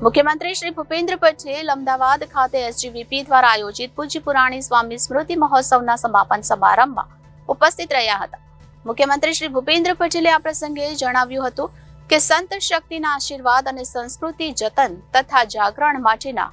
મુખ્યમંત્રી શ્રી ભૂપેન્દ્ર પટેલ અમદાવાદ ખાતે એસજીવીપી દ્વારા આયોજિત પૂજ્ય પુરાણી સ્વામી સ્મૃતિ મહોત્સવના સમાપન સમારંભમાં ઉપસ્થિત રહ્યા હતા. મુખ્યમંત્રી શ્રી ભૂપેન્દ્ર પટેલે આ પ્રસંગે જણાવ્યું હતું કે સંત શક્તિના આશીર્વાદ અને સંસ્કૃતિ જતન તથા જાગરણ માટેના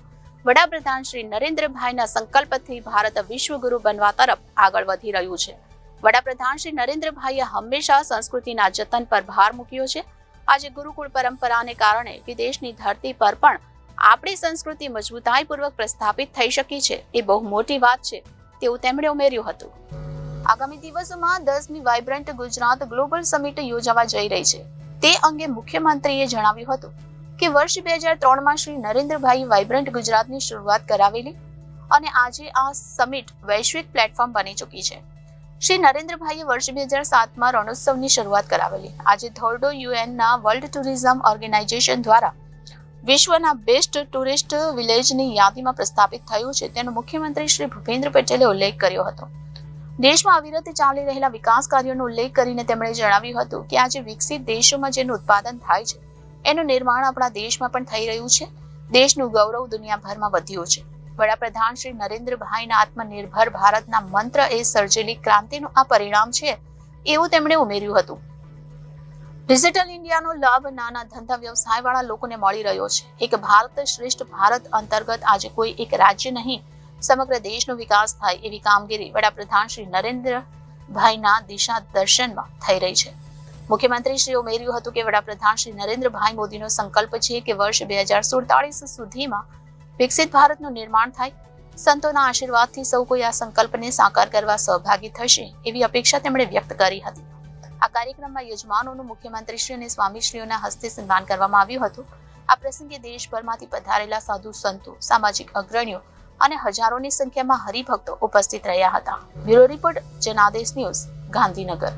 વડાપ્રધાન શ્રી નરેન્દ્રભાઈના સંકલ્પથી ભારત વિશ્વગુરુ બનવા તરફ આગળ વધી રહ્યું છે. વડાપ્રધાન શ્રી નરેન્દ્રભાઈએ હંમેશા સંસ્કૃતિના જતન પર ભાર મૂક્યો છે આજે ગુરુકુળ પરંપરાને કારણે વિદેશની ધરતી પર પણ આપણી સંસ્કૃતિ મજબૂતાઈપૂર્વક પ્રસ્થાપિત થઈ શકી છે. એ બહુ મોટી વાત છે, તેવું તેમણે ઉમેર્યું હતું. આગામી દિવસોમાં દસમી વાઇબ્રન્ટ ગુજરાત ગ્લોબલ સમિટ યોજાવા જઈ રહી છે. તે અંગે મુખ્યમંત્રીએ જણાવ્યું હતું કે વર્ષ બે હજાર ત્રણમાં શ્રી નરેન્દ્રભાઈ વાઇબ્રન્ટ ગુજરાતની શરૂઆત કરાવેલી અને આજે આ સમિટ વૈશ્વિક પ્લેટફોર્મ બની ચૂકી છે. શ્રી નરેન્દ્રભાઈએ વર્ષ બે હજાર સાતમાં રણોત્સવની શરૂઆત કરાવેલી. આજે ધોરડો યુએનના વર્લ્ડ ટુરિઝમ ઓર્ગેનાઇઝેશન દ્વારા વિશ્વના બેસ્ટ ટુરિસ્ટ વિલેજની યાદીમાં પ્રસ્થાપિત થયું છે. તેનો મુખ્યમંત્રી શ્રી ભૂપેન્દ્ર પટેલે ઉલ્લેખ કર્યો હતો. દેશમાં અવિરત ચાલી રહેલા વિકાસ કાર્યોનો ઉલ્લેખ કરીને તેમણે જણાવ્યું હતું કે આજે વિકસિત દેશોમાં જેનું ઉત્પાદન થાય છે, એનું નિર્માણ આપણા દેશમાં પણ થઈ રહ્યું છે. દેશનું ગૌરવ દુનિયાભરમાં વધ્યું છે. વડાપ્રધાન શ્રી નરેન્દ્રભાઈના આત્મનિર્ભર ભારતના મંત્ર એ સર્જેલી ક્રાંતિનું આ પરિણામ છે એવું તેમણે ઉમેર્યું હતું. ડિજિટલ ઇન્ડિયાનો લાભ નાના ધંધા વ્યવસાયવાળા લોકોને મળી રહ્યો છે. એક ભારત શ્રેષ્ઠ ભારત અંતર્ગત આજે કોઈ એક રાજ્ય નહીં, સમગ્ર દેશનો વિકાસ થાય એવી કામગીરી વડાપ્રધાન શ્રી નરેન્દ્રભાઈના દિશા દર્શનમાં થઈ રહી છે. મુખ્યમંત્રી શ્રી ઉમેર્યું હતું કે વડાપ્રધાન શ્રી નરેન્દ્રભાઈ મોદીનો સંકલ્પ છે કે વર્ષ બે હજાર સુડતાલીસ સુધીમાં વિકસિત ભારતનું નિર્માણ થાય. સંતોના આશીર્વાદથી સૌ કોઈ આ સંકલ્પને સાકાર કરવા સહભાગી થશે એવી અપેક્ષા તેમણે વ્યક્ત કરી હતી. આ કાર્યક્રમમાં યજમાનોનું મુખ્યમંત્રીશ્રી અને સ્વામીશ્રીઓના હસ્તે સન્માન કરવામાં આવ્યું હતું. આ પ્રસંગે દેશભરમાંથી પધારેલા સાધુ સંતો, સામાજિક અગ્રણીઓ અને હજારોની સંખ્યામાં હરિભક્તો ઉપસ્થિત રહ્યા હતા. Bureau report, Janadesh news, Gandhinagar.